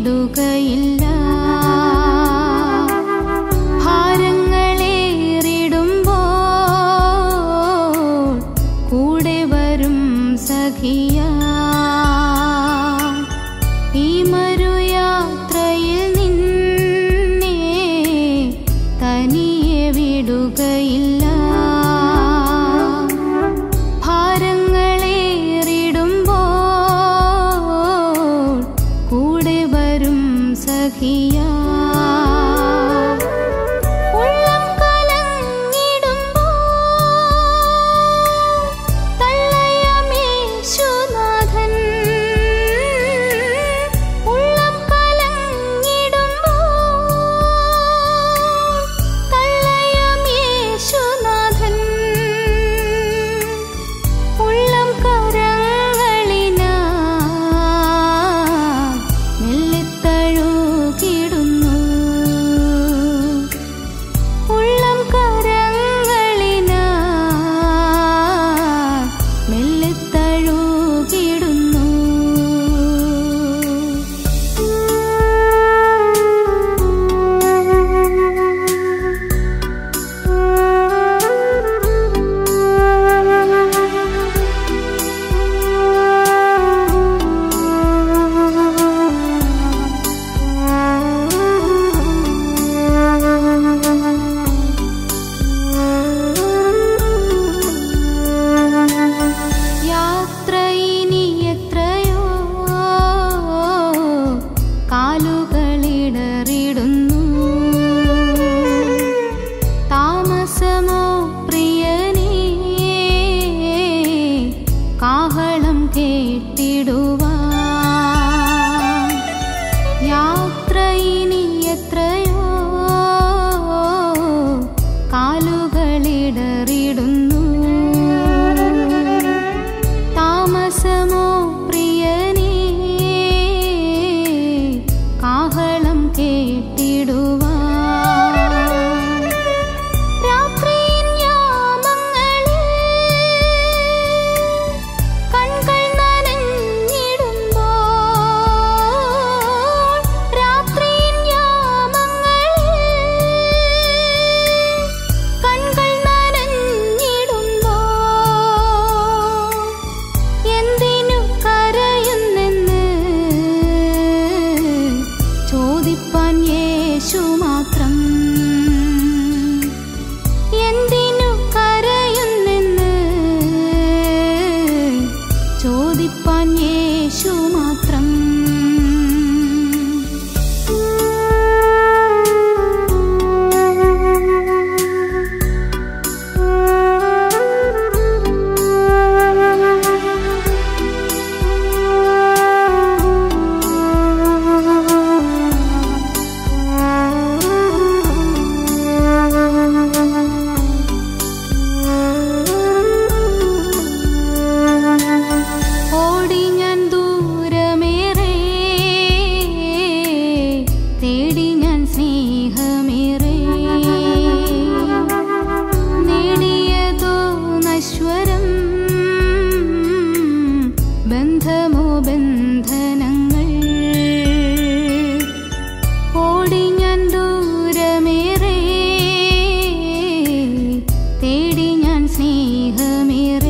വിടുകയില്ല. ഭാരങ്ങളേറിടുമ്പോൾ കൂടെ വരും സഖിയാ. காகளம் கேட்டிடுவ സ്നേഹമേറെ